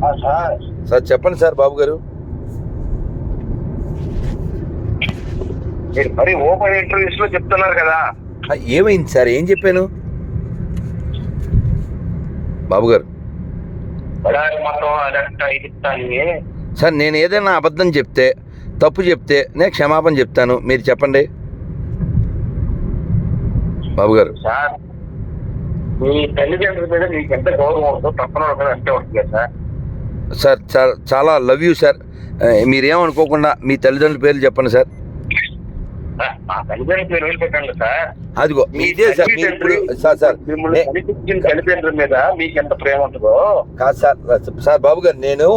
Sir. చెప్పండి sir బాబు గారు. మీరు ఓపెన్ ఇంటర్వ్యూస్లో చెప్తున్నారు కదా. ఏమైంది సార్? ఏం చెప్పాను? బాబు గారు. సార్ నేను ఏదైనా అబద్ధం చెప్తే తప్పు చెప్తే నేను క్షమాపణ చెప్తాను. మీరు చెప్పండి. బాబు గారు. సార్ మీ తల్లిదండ్రుల మీద మీకు ఎంత గౌరవం ఉందో మీద అంతే ఉంటుంది సార్. సార్ చాలా లవ్ యూ సార్. మీరేమనుకోకుండా మీ తల్లిదండ్రుల పేర్లు చెప్పండి సార్. అదిగో మీదే సార్ మీరు ఇప్పుడు సార్ సార్ తల్లిదండ్రుల మీద మీకు ఎంత ప్రేమ ఉంటుందో? కాదు సార్ సార్ బాబు గారు నేను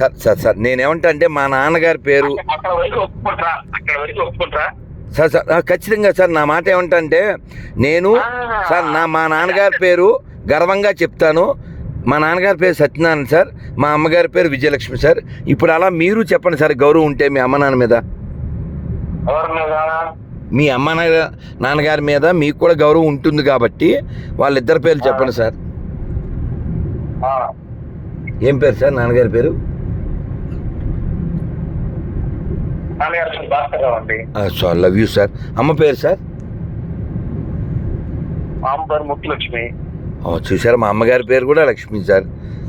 సార్. సార్ సార్ నేనేమంటా అంటే మా నాన్నగారి పేరు సార్ సార్ ఖచ్చితంగా సార్ నా మాట ఏమంటా అంటే నేను సార్ నా మా నాన్నగారి పేరు గర్వంగా చెప్తాను. మా నాన్నగారి పేరు సత్యనారాయణ సార్ మా అమ్మగారి పేరు విజయలక్ష్మి సార్. ఇప్పుడు అలా మీరు చెప్పండి సార్ గౌరవం ఉంటే మీ అమ్మ నాన్న మీద. మీ అమ్మ నాన్న- నాన్నగారి మీద మీకు కూడా గౌరవం ఉంటుంది కాబట్టి వాళ్ళిద్దరి పేర్లు చెప్పండి సార్. ఏం పేరు సార్ నాన్నగారి పేరు? సార్ లవ్ యూ సార్ అమ్మ పేరు సార్? మా అమ్మ పేరు ముత్తులక్ష్మి. చూసారా మా అమ్మగారి పేరు కూడా లక్ష్మి సార్.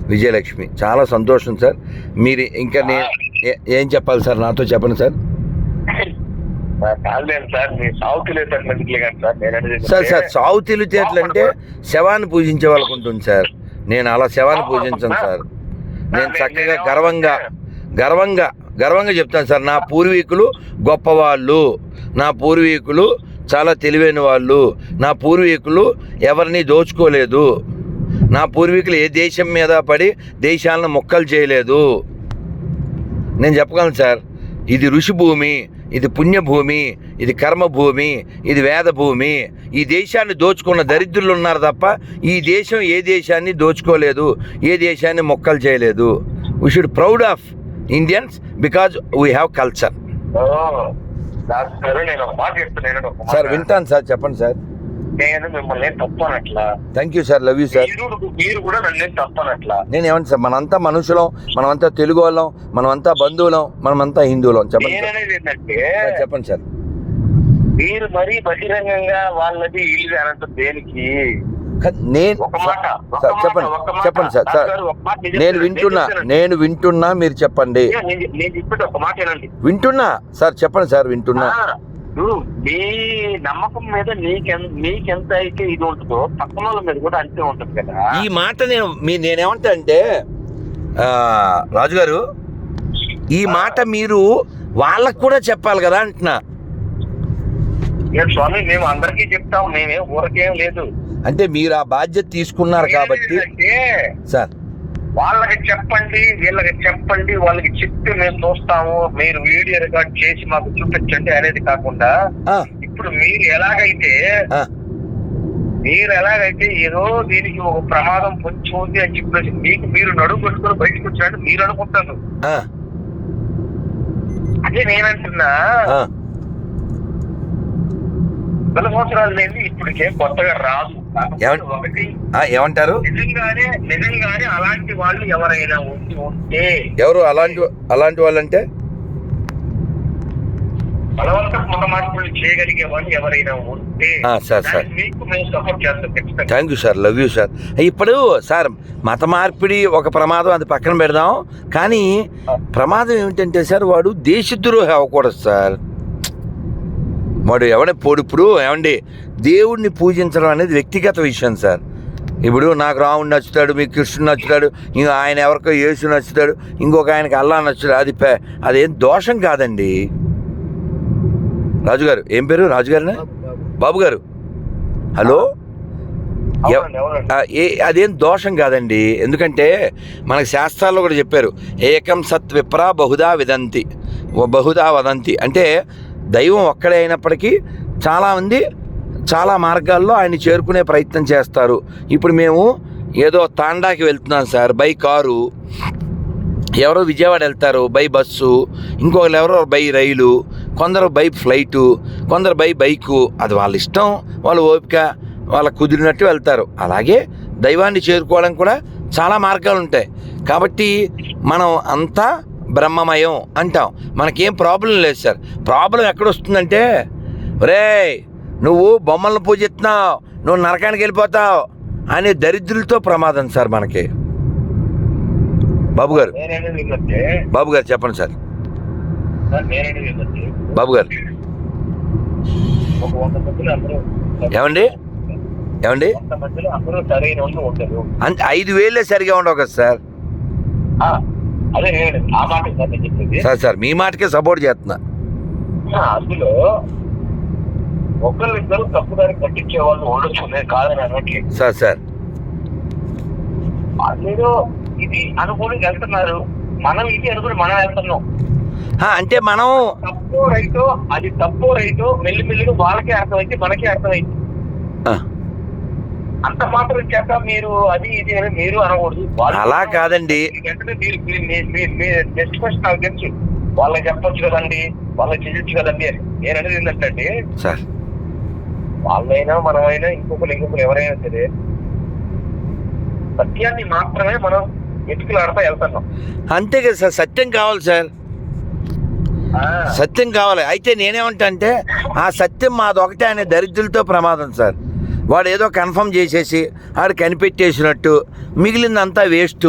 విజయలక్ష్మి. చాలా సంతోషం సార్. మీరు ఇంకా నే- ఏ- చెప్పాలి సార్? నాతో చెప్పండి సార్. నేను సార్ సార్ సావు తెలివితేటలు అంటే శవాన్ని పూజించే వాళ్ళకు ఉంటుంది సార్. నేను అలా శవాన్ని పూజించను సార్. నేను చక్కగా గర్వంగా గర్వంగా గర్వంగా చెప్తాను సార్. నా పూర్వీకులు గొప్పవాళ్ళు. నా పూర్వీకులు చాలా తెలివైన వాళ్ళు. నా పూర్వీకులు ఎవరిని దోచుకోలేదు. నా పూర్వీకులు ఏ దేశం మీద పడి దేశాలను మొక్కలు చేయలేదు. నేను చెప్పగలను సార్ ఇది ఋషి భూమి ఇది పుణ్యభూమి ఇది కర్మభూమి ఇది వేదభూమి. ఈ దేశాన్ని దోచుకున్న దరిద్రులు ఉన్నారు తప్ప ఈ దేశం ఏ దేశాన్ని దోచుకోలేదు ఏ దేశాన్ని మొక్కలు చేయలేదు. We should proud of Indians because we have culture నేను ఒక మాట చెప్తున్నాను. సార్ వింటాను సార్ చెప్పండి సార్. నేను మిమ్మల్ని తప్పనట్లా? Thank you sir love you sir మీరు కూడా నన్ను తప్పనట్లా? నేను ఏమంటే సార్ మనంతా మనుషులం మనమంతా తెలుగు వాళ్ళం మనమంతా బంధువులం మనమంతా హిందువులం. చెప్పండి నేననేది ఏంటంటే చెప్పండి సార్. మీరు మరీ బహిరంగంగా వాళ్ళది ఇల్లు అనంత దేనికి? నేను చెప్పండి. చెప్పండి సార్. సార్ నేను వింటున్నా. నేను వింటున్నా మీరు చెప్పండి. వింటున్నా? సార్ చెప్పండి సార్ వింటున్నా. మీ నమ్మకం మీద నీకెంత అయితే ఇది ఉంటుందో పక్కన వాళ్ళ మీద కూడా అంతే ఉంటుంది కదా. ఈ మాట నేను మీ నేనేమంటా అంటే రాజుగారు ఈ మాట మీరు వాళ్ళకు కూడా చెప్పాలి కదా అంటున్నా. నేను స్వామి మేము అందరికీ చెప్తాం మేమేం ఊరకేం లేదు. అంటే మీరు ఆ బాధ్యత తీసుకున్నారు కాబట్టి సార్. వాళ్ళకి చెప్పండి వీళ్ళకి చెప్పండి వాళ్ళకి చెప్తే మేము చూస్తాము మీరు వీడియో రికార్డ్ చేసి మాకు చూపించండి అనేది కాకుండా ఇప్పుడు మీరు ఎలాగైతే మీరు ఎలాగైతే ఏదో దీనికి ఒక ప్రమాదం పొంచి ఉంది అని చెప్పేసి మీకు మీరు నడుము పెట్టుకుని బయటకు వచ్చారంటే మీరు అనుకుంటారు. అదే నేనంటున్నా. వందల సంవత్సరాలు లేని ఇప్పటికేం కొత్తగా రాదు. ఒకటి ఏమంటారు? నిజంగానే నిజంగానే అలాంటి వాళ్ళు ఎవరైనా ఉండి ఉంటే ఎవరు అలాంటి అలాంటి వాళ్ళంటే? బలవంత మత మార్పులు చేయగలిగే వాళ్ళు ఎవరైనా ఉంటే ఆ, సార్, సార్. దానికి మీకు మేము సపోర్ట్ చేస్తాం ఖచ్చితంగా. Thank you sir love you sir ఇప్పుడు సార్ మత మార్పిడి ఒక ప్రమాదం అది పక్కన పెడదాం. కానీ ప్రమాదం ఏమిటంటే సార్ వాడు దేశద్రోహి అవ్వకూడదు సార్. వాడు ఎవడే పొడుపుడు ఏమండి? దేవుడిని పూజించడం అనేది వ్యక్తిగత విషయం సార్. ఇప్పుడు నాకు రాముడు నచ్చుతాడు మీకు కృష్ణుడు నచ్చుతాడు ఇంకా ఆయన ఎవరికో యేసు నచ్చుతాడు ఇంకొక ఆయనకి అల్లా నచ్చుతాడు అది పే- అదేం దోషం కాదండి. రాజుగారు ఏం పేరు రాజుగారినే? బాబు గారు. హలో? ఏ అదేం దోషం కాదండి. ఎందుకంటే మనకి శాస్త్రాల్లో కూడా చెప్పారు ఏకం సత్ విప్రా బహుదా విదంతి బహుదా వదంతి. అంటే దైవం ఒక్కడే అయినప్పటికీ చాలామంది చాలా మార్గాల్లో ఆయన చేరుకునే ప్రయత్నం చేస్తారు. ఇప్పుడు మేము ఏదో తాండాకి వెళ్తున్నాం సార్ బై కారు. ఎవరో విజయవాడ వెళ్తారు బై బస్సు. ఇంకొకరు ఎవరో బై రైలు. కొందరు బై ఫ్లైటు కొందరు బై బైకు. అది వాళ్ళ ఇష్టం వాళ్ళ ఓపిక వాళ్ళ కుదిరినట్టు వెళ్తారు. అలాగే దైవాన్ని చేరుకోవడం కూడా చాలా మార్గాలు ఉంటాయి కాబట్టి మనం అంతా బ్రహ్మమయం అంటాం. మనకేం ప్రాబ్లం లేదు సార్. ప్రాబ్లం ఎక్కడొస్తుందంటే రే నువ్వు బొమ్మలను పూజిస్తున్నావు నువ్వు నరకానికి వెళ్ళిపోతావు అనే దరిద్రులతో ప్రమాదం సార్ మనకి. బాబు గారు. బాబు గారు చెప్పండి సార్. బాబు గారు. ఏమండి? ఏమండి? ఐదు వేలే సరిగా ఉండవు కదా సార్. సార్ సార్ మీ మాటకే సపోర్ట్ చేస్తున్నా. అందులో ఒకళ్ళిద్దరు తప్పుదారి పట్టించే వాళ్ళు ఉండొచ్చు నేను కాదని అనట్లేదు సార్ సార్. వాళ్ళేదో ఇది అనుకుని వెళ్తున్నారు. మనం ఇది అనుకుని మనం వెళ్తున్నాం. అంటే మనం తప్పు రైటో అది తప్పు రైటో మెల్లి మెల్లిగా వాళ్ళకే అర్థమైంది మనకే అర్థమైంది. అంత మాత్రం చేత మీరు అది ఇది అని మీరు అనకూడదు. అలా కాదండి. నెక్స్ట్ క్వశ్చన్ నాకు తెలుసు. వాళ్ళకి చెప్పొచ్చు కదండి వాళ్ళకి చెయ్యొచ్చు కదండి అని. నేను అనేది ఏంటంటే సార్. వాళ్ళైనా మనమైనా ఇంకొకరు ఇంకొకరు ఎవరైనా సరే సత్యాన్ని మాత్రమే మనం ఎత్తుకులాడుతూ వెళ్తున్నాం. అంతే కదా సార్ సత్యం కావాలి సార్. సత్యం కావాలి. అయితే నేనేమంటా అంటే ఆ సత్యం మాదొకటే అనే దరిద్రులతో ప్రమాదం సార్. వాడు ఏదో కన్ఫర్మ్ చేసేసి ఆడు కనిపెట్టేసినట్టు మిగిలిందంతా వేస్ట్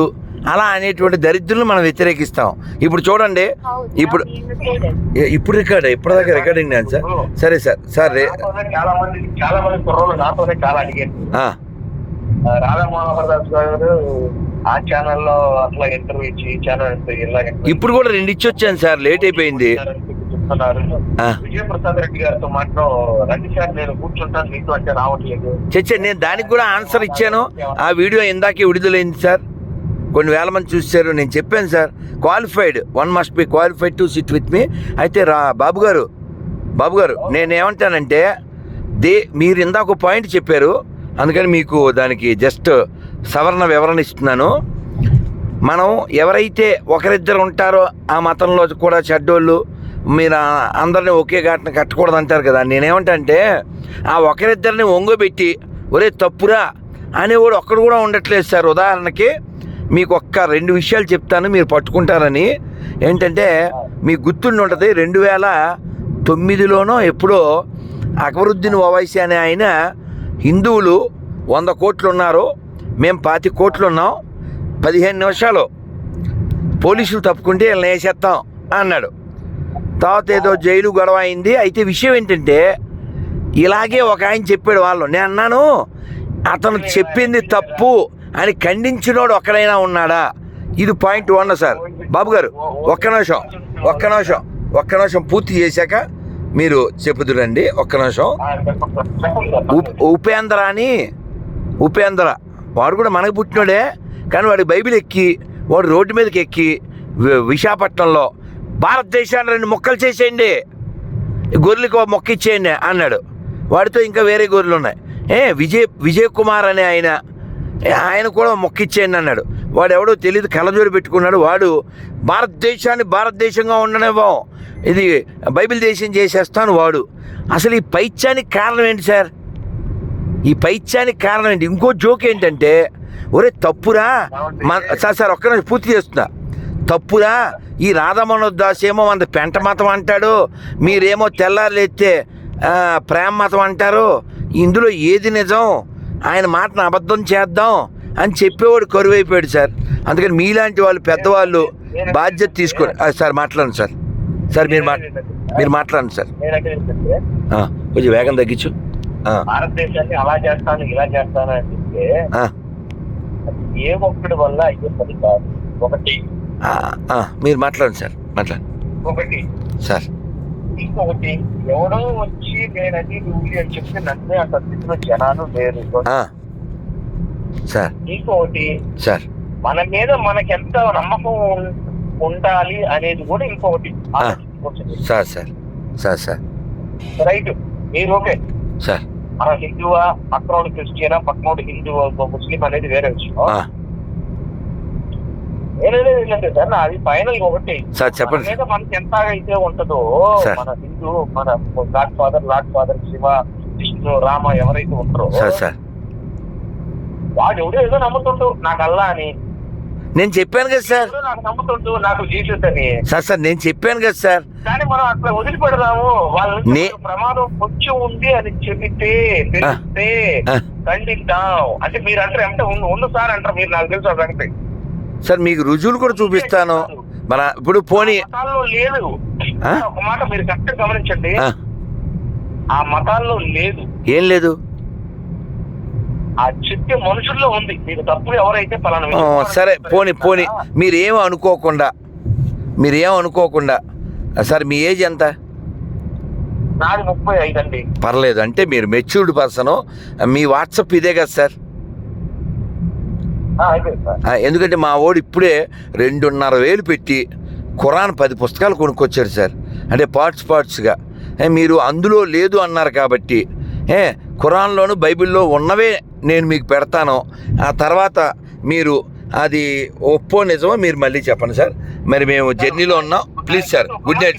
అలా అనేటువంటి దరిద్రులను మనం వ్యతిరేకిస్తాం. ఇప్పుడు చూడండి ఇప్పుడు ఇప్పుడు రికార్డ్ ఇప్పటిదాకా రికార్డింగ్ నేను సార్? సరే సార్ సార్ ఇప్పుడు కూడా రెండు ఇచ్చి వచ్చాను సార్ లేట్ అయిపోయింది. చెప్తున్నారు. విజయప్రసాద్ రెడ్డి గారితో మాత్రం రండి సార్ నేను కూర్చుంటాను మీతో అంటే రావట్లేదు. చచ్చా నేను దానికి కూడా ఆన్సర్ ఇచ్చాను. ఆ వీడియో ఇందాకే విడుదలైంది సార్. కొన్ని వేల మంది చూశారు నేను చెప్పాను sir. Qualified one must be qualified to sit with మీ అయితే రా బాబు గారు బాబు గారు నేను ఏమంటానంటే దే మీరు ఇందాక ఒక పాయింట్ చెప్పారు. అందుకని మీకు దానికి జస్ట్ సవరణ వివరణ ఇస్తున్నాను. మనం ఎవరైతే ఒకరిద్దరు ఉంటారో ఆ మతంలో కూడా చెడ్డోళ్ళు మీరు అందరినీ ఒకే ఘాటన కట్టకూడదు అంటారు కదా. నేనేమంటే ఆ ఒకరిద్దరిని ఒంగోబెట్టి ఒరే తప్పురా అనేవాడు ఒక్కడు కూడా ఉండట్లేదు సార్. ఉదాహరణకి మీకు ఒక్క రెండు విషయాలు చెప్తాను మీరు పట్టుకుంటారని. ఏంటంటే మీకు గుర్తుండి ఉంటుంది రెండు వేల తొమ్మిదిలోనో ఎప్పుడో అక్బరుద్దీన్ ఓవైసీ అనే ఆయన హిందువులు వంద కోట్లు ఉన్నారు. మేము పాతి కోట్లు ఉన్నాం. పదిహేను నిమిషాలు పోలీసులు తప్పుకుంటే వీళ్ళని వేసేస్తాం అన్నాడు. తర్వాత ఏదో జైలు గొడవ అయింది. అయితే విషయం ఏంటంటే ఇలాగే ఒక ఆయన చెప్పాడు వాళ్ళు నేను అన్నాను అతను చెప్పింది తప్పు అని ఖండించినోడు ఒక్కడైనా ఉన్నాడా? ఇది పాయింట్ వన్ సార్. బాబు గారు ఒక్క నిమిషం ఒక్క నిమిషం ఒక్క నిమిషం పూర్తి చేశాక మీరు చెప్పుదురండి ఒక్క నిమిషం. ఉపేంద్ర అని ఉపేంద్ర. వాడు కూడా మనకు పుట్టినోడే కానీ వాడి బైబిల్ ఎక్కి వాడు రోడ్డు మీదకి ఎక్కి విశాఖపట్నంలో భారతదేశాన్ని రెండు మొక్కలు చేసేయండి. గొర్రెలకు మొక్క ఇచ్చేయండి అన్నాడు. వాడితో ఇంకా వేరే గొర్రెలు ఉన్నాయి. ఏ విజయ్ విజయ్ కుమార్ అనే ఆయన ఆయన కూడా మొక్క ఇచ్చేయండి అన్నాడు. వాడు ఎవడో తెలియదు కలజోడు పెట్టుకున్నాడు. వాడు భారతదేశాన్ని భారతదేశంగా ఉండనివ్వం. ఇది బైబిల్ దేశం చేసేస్తాను వాడు. అసలు ఈ పైత్యానికి కారణం ఏంటి సార్? ఈ పైత్యానికి కారణం ఏంటి? ఇంకో జోక్ ఏంటంటే ఒరే తప్పురా మన సార్ సార్ ఒక్క పూర్తి చేస్తున్నా. తప్పురా? ఈ రాధమనోజ్ దాస్ ఏమో మన పెంట మతం అంటాడు. మీరేమో తెల్లారులు ఎత్తే ఆ, ప్రేమ మతం అంటారు. ఇందులో ఏది నిజం? ఆయన మాటను అబద్ధం చేద్దాం అని చెప్పేవాడు కరువైపోయాడు సార్. అందుకని మీలాంటి వాళ్ళు పెద్దవాళ్ళు బాధ్యత తీసుకొని సార్ మాట్లాడండి సార్. సార్ మీరు మా మీరు మాట్లాడండి సార్. కొంచెం వేగం తగ్గించు. భారతదేశాన్ని అలా చేస్తాను ఇలా చేస్తాను అని చెప్తే ఏ ఒక్కడి వల్ల అయ్యే పని కాదు. ఒకటి మీరు మాట్లాడండి సార్ మాట్లాడండి. ఒకటి. సార్. ఇంకొకటి ఎవడో వచ్చి నేనది నువ్వు అని చెప్తే నన్నే అంత స్థితిలో జనాలు లేరు. ఆ, సార్. ఇంకొకటి సార్. మన మీద మనకెంత నమ్మకం ఉండాలి అనేది కూడా ఇంకొకటి. Sir sir. Sir sir. Right. మీరు ఓకే. సార్. మన హిందువా పక్కనోడు క్రిస్టియనా పక్కనోడు హిందూ ముస్లిం అనేది వేరే విషయం. ఆ, సార్ నాది ఫైనల్ ఒకటి. సార్ చెప్పండి. మనకి ఎంత అయితే ఉంటుందో. మన హిందూ మన god father lord father Shiva Vishnu Rama ఎవరైతే ఉంటారో సార్ సార్. వాడు ఎవడో ఏదో నమ్ముతుండు. నాకు అల్లా అని. నేను చెప్పాను కదా సార్. నాకు నమ్ముతుండు నాకు జీసస్ అని. సార్ సార్ నేను చెప్పాను కదా సార్. కానీ మనం అట్లా వదిలిపెడదాము. వాళ్ళ నే- ప్రమాదం కొంచెం ఉంది అని చెబితే తెలిస్తే. ఖండిద్దాం. అంటే మీరు అంటారు అంటే ఉంది? ఉంది సార్ అంటారు మీరు నాకు తెలుసు అదంటే సార్ మీకు రుజువులు కూడా చూపిస్తాను. మన ఇప్పుడు పోనీ లేదు? ఒక మాట మీరు కరెక్ట్ గమనించండి. ఆ, మతాల్లో లేదు. ఏం లేదు? ఆ చెప్పే మనుషుల్లో ఉంది. మీకు తప్పు ఎవరైతే పలానా సరే పోనీ పోనీ? మీరేం అనుకోకుండా మీరేం అనుకోకుండా సార్ మీ ఏజ్ ఎంత? నాది ముప్పై ఐదు అండి పర్లేదు అంటే మీరు మెచ్యూర్డ్ పర్సన్. మీ వాట్సాప్ ఇదే కదా సార్ ఆ, అయిపోయింది సార్ ఆ, ఎందుకంటే మా వాడు ఇప్పుడే రెండున్నర వేలు పెట్టి ఖురాన్ పది పుస్తకాలు కొనుక్కొచ్చారు సార్. అంటే పార్ట్స్ పార్ట్స్గా. మీరు అందులో లేదు అన్నారు కాబట్టి ఏ ఖురాన్లోను బైబిల్లో ఉన్నవే నేను మీకు పెడతాను. ఆ తర్వాత మీరు అది ఒప్పో నిజమో మీరు మళ్ళీ చెప్పండి సార్. మరి మేము జర్నీలో ఉన్నాం. Please sir good night sir